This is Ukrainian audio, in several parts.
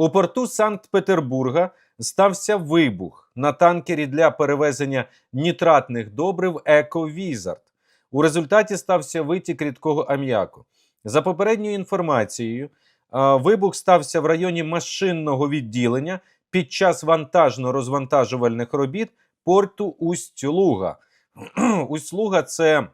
У порту Санкт-Петербурга стався вибух на танкері для перевезення нітратних добрив «Еко-Візард». У результаті стався витік рідкого ам'яку. За попередньою інформацією, вибух стався в районі машинного відділення під час вантажно-розвантажувальних робіт порту Усть-Луга. Усть-Луга – це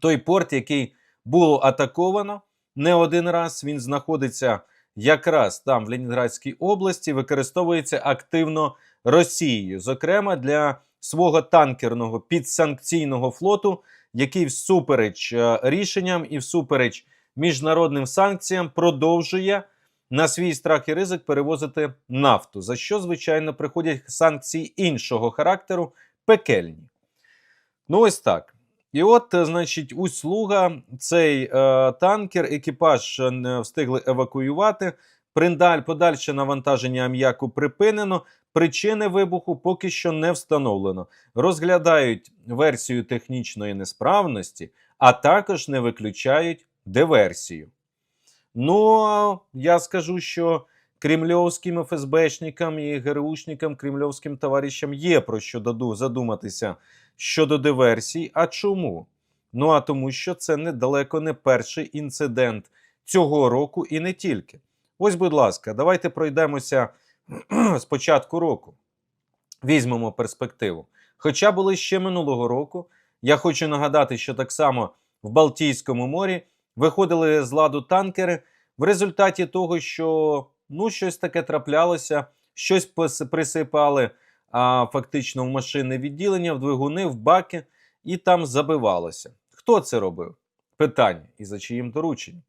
той порт, який було атаковано не один раз. Він знаходиться якраз там, в Ленінградській області, використовується активно Росією, зокрема для свого танкерного підсанкційного флоту, який всупереч е, рішенням і всупереч міжнародним санкціям продовжує на свій страх і ризик перевозити нафту, за що, звичайно, приходять санкції іншого характеру, пекельні. Ну, ось так. І от, е, значить, услуга, цей е, танкер, екіпаж е, не встигли евакуювати. Приндаль, подальше навантаження ам'яку припинено. Причини вибуху поки що не встановлено. Розглядають версію технічної несправності, а також не виключають диверсію. Ну, я скажу, що кремльовським ФСБшникам і ГРУшникам, кремльовським товаришам є про що задуматися щодо диверсій. А чому? Ну а тому, що це недалеко не перший інцидент цього року і не тільки. Ось, будь ласка, давайте пройдемося з початку року. Візьмемо перспективу. Хоча були ще минулого року. Я хочу нагадати, що так само в Балтійському морі виходили з ладу танкери в результаті того, що ну, щось таке траплялося, щось присипали а, фактично в машинне відділення, в двигуни, в баки, і там забивалося. Хто це робив? Питання. І за чиїм дорученням?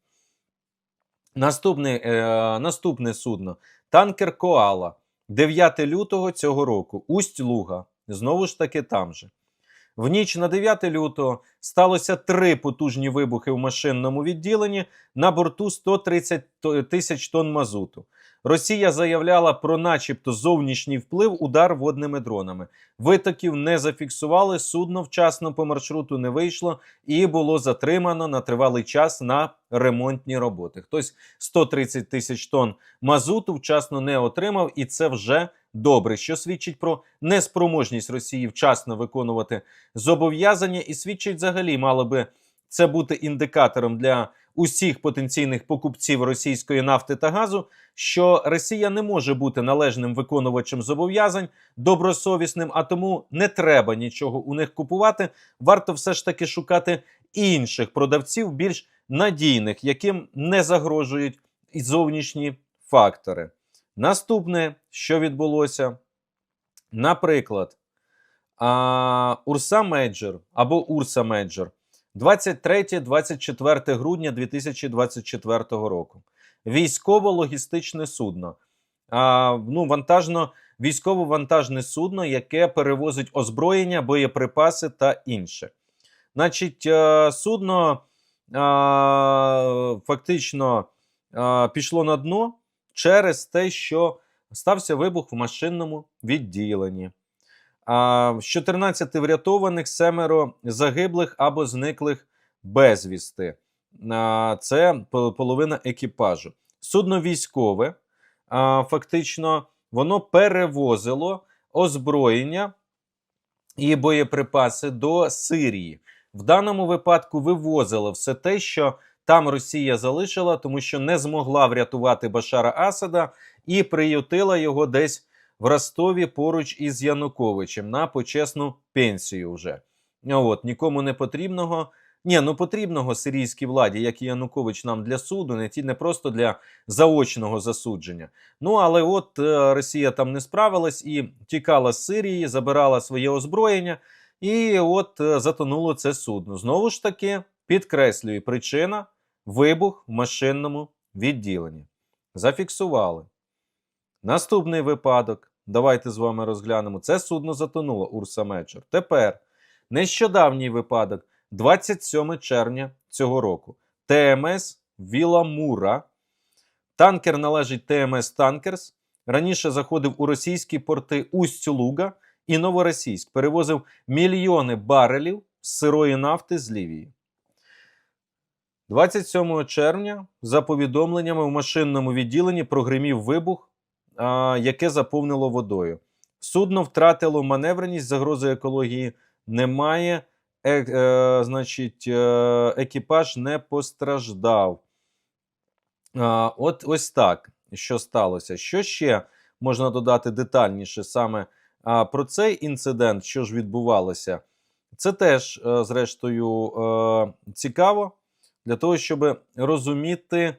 Наступне, е, наступне судно. Танкер Коала. 9 лютого цього року. Усть-Луга. Знову ж таки там же. В ніч на 9 лютого сталося три потужні вибухи в машинному відділенні на борту 130 тисяч тонн мазуту. Росія заявляла про начебто зовнішній вплив удар водними дронами. Витоків не зафіксували, судно вчасно по маршруту не вийшло і було затримано на тривалий час на ремонтні роботи. Хтось 130 тисяч тонн мазуту вчасно не отримав, і це вже добре, що свідчить про неспроможність Росії вчасно виконувати зобов'язання, і свідчить взагалі, мало би це бути індикатором для усіх потенційних покупців російської нафти та газу, що Росія не може бути належним виконувачем зобов'язань, добросовісним, а тому не треба нічого у них купувати. Варто все ж таки шукати інших продавців, більш надійних, яким не загрожують зовнішні фактори. Наступне, що відбулося, наприклад, Урса Меджор або Урса Меджор 23-24 грудня 2024 року. Військово-логістичне судно. А, ну, вантажно, військово-вантажне судно, яке перевозить озброєння, боєприпаси та інше. Значить, е, судно а, фактично а, пішло на дно через те, що стався вибух в машинному відділенні. З 14 врятованих, семеро загиблих або зниклих безвісти. Це половина екіпажу. Судно військове, фактично, воно перевозило озброєння і боєприпаси до Сирії. В даному випадку вивозило все те, що там Росія залишила, тому що не змогла врятувати Башара Асада і приютила його десь в Ростові поруч із Януковичем на почесну пенсію вже. От, нікому не потрібного. Ні, ну потрібного сирійській владі, як і Янукович нам для суду, не ті не просто для заочного засудження. Ну але от е, Росія там не справилась і тікала з Сирії, забирала своє озброєння, і от е, затонуло це судно. Знову ж таки, підкреслюю, причина вибух в машинному відділенні. Зафіксували. Наступний випадок. Давайте з вами розглянемо. Це судно затонуло Урса Мечер. Тепер нещодавній випадок, 27 червня цього року. ТМС Віламура. Танкер належить ТМС Танкерс. Раніше заходив у російські порти Усть-Луга і Новоросійськ. Перевозив мільйони барелів сирої нафти з Лівії. 27 червня, за повідомленнями, в машинному відділенні прогримів вибух, а, яке заповнило водою. Судно втратило маневреність, загрози екології немає. Е, е, значить, е, екіпаж не постраждав. А, от ось так, що сталося. Що ще можна додати детальніше саме а, про цей інцидент, що ж відбувалося? Це теж, е, зрештою, е, цікаво для того, щоб розуміти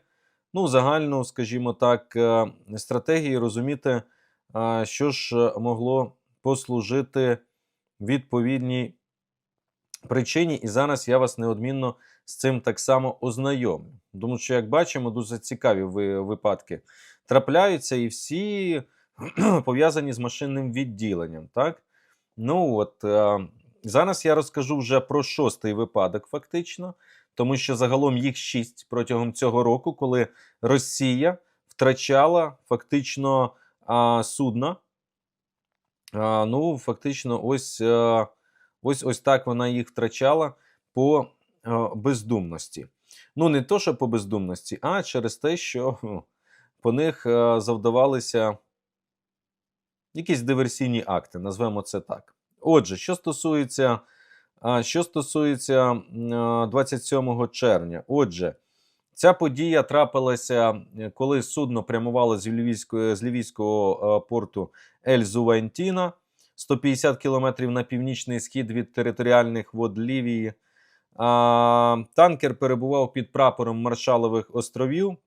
ну, загальну, скажімо так, е, стратегію, розуміти, що ж е, могло послужити відповідній причині. І зараз я вас неодмінно з цим так само ознайомлю. Тому що, як бачимо, дуже цікаві випадки трапляються, і всі пов'язані з машинним відділенням. Так? Ну от е, зараз я розкажу вже про шостий випадок, фактично, тому що загалом їх шість протягом цього року, коли Росія втрачала фактично а, судна. А, ну, фактично, ось, е, ось ось так вона їх втрачала по е, бездумності. Ну, не то, що по бездумності, а через те, що по них е, завдавалися якісь диверсійні акти, назвемо це так. Отже, що стосується, а, що стосується 27 червня, отже, ця подія трапилася, е, коли судно прямувало з лівійського, з лівійського е, порту Ель Зувантіна, 150 кілометрів на північний схід від територіальних вод Лівії. А, танкер перебував під прапором Маршалових островів.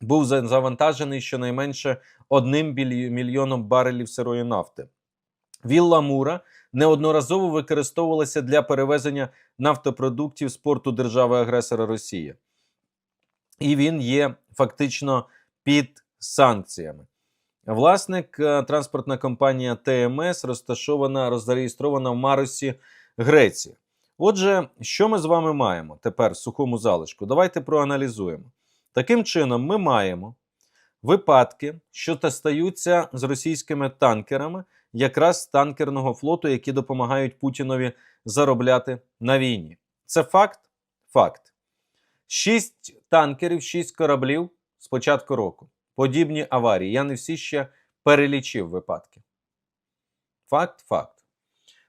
Був завантажений щонайменше одним мільйоном барелів сирої нафти. Вілла Мура неодноразово використовувалася для перевезення нафтопродуктів з порту держави-агресора Росії. І він є фактично під санкціями. Власник е, транспортна компанія ТМС розташована, зареєстрована в Маросі, Греція. Отже, що ми з вами маємо тепер в сухому залишку? Давайте проаналізуємо. Таким чином, ми маємо випадки, що та стаються з російськими танкерами, якраз танкерного флоту, які допомагають Путінові заробляти на війні. Це факт? Факт. Шість танкерів, шість кораблів з початку року. Подібні аварії. Я не всі ще перелічив випадки. Факт, факт.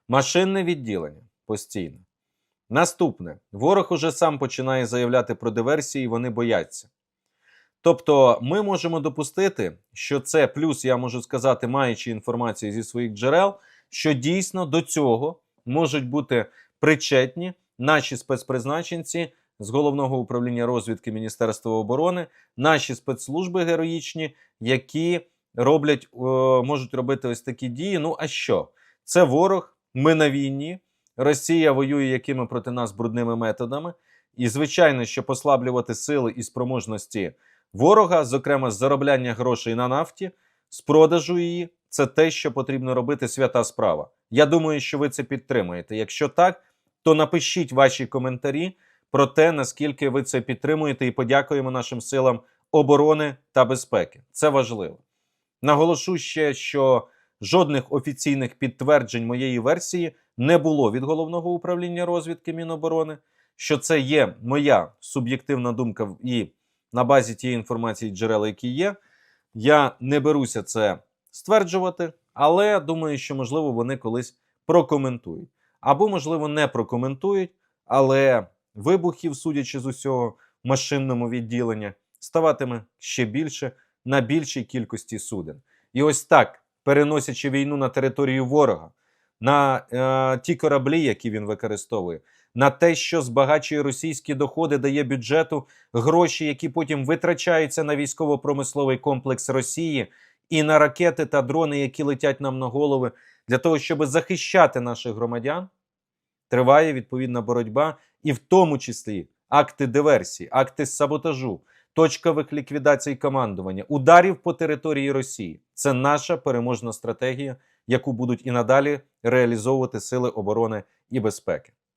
Машинне відділення постійно. Наступне. Ворог уже сам починає заявляти про диверсії, і вони бояться. Тобто, ми можемо допустити, що це плюс, я можу сказати, маючи інформацію зі своїх джерел, що дійсно до цього можуть бути причетні наші спецпризначенці з головного управління розвідки Міністерства оборони, наші спецслужби героїчні, які роблять, можуть робити ось такі дії. Ну а що? Це ворог, ми на війні. Росія воює якими проти нас брудними методами. І, звичайно, що послаблювати сили і спроможності ворога, зокрема з заробляння грошей на нафті, з продажу її, це те, що потрібно робити свята справа. Я думаю, що ви це підтримуєте. Якщо так, то напишіть ваші коментарі про те, наскільки ви це підтримуєте, і подякуємо нашим силам оборони та безпеки. Це важливо. Наголошу ще, що жодних офіційних підтверджень моєї версії не було від головного управління розвідки Міноборони, що це є моя суб'єктивна думка і на базі тієї інформації джерела, які є. Я не беруся це стверджувати, але думаю, що можливо вони колись прокоментують. Або, можливо, не прокоментують, але вибухів, судячи з усього, машинному відділенні, ставатиме ще більше на більшій кількості суден. І ось так, переносячи війну на територію ворога, на е, ті кораблі, які він використовує, на те, що збагачує російські доходи, дає бюджету гроші, які потім витрачаються на військово-промисловий комплекс Росії і на ракети та дрони, які летять нам на голови, для того, щоб захищати наших громадян, триває відповідна боротьба, і в тому числі акти диверсії, акти саботажу, точкових ліквідацій командування, ударів по території Росії. Це наша переможна стратегія, яку будуть і надалі реалізовувати сили оборони і безпеки.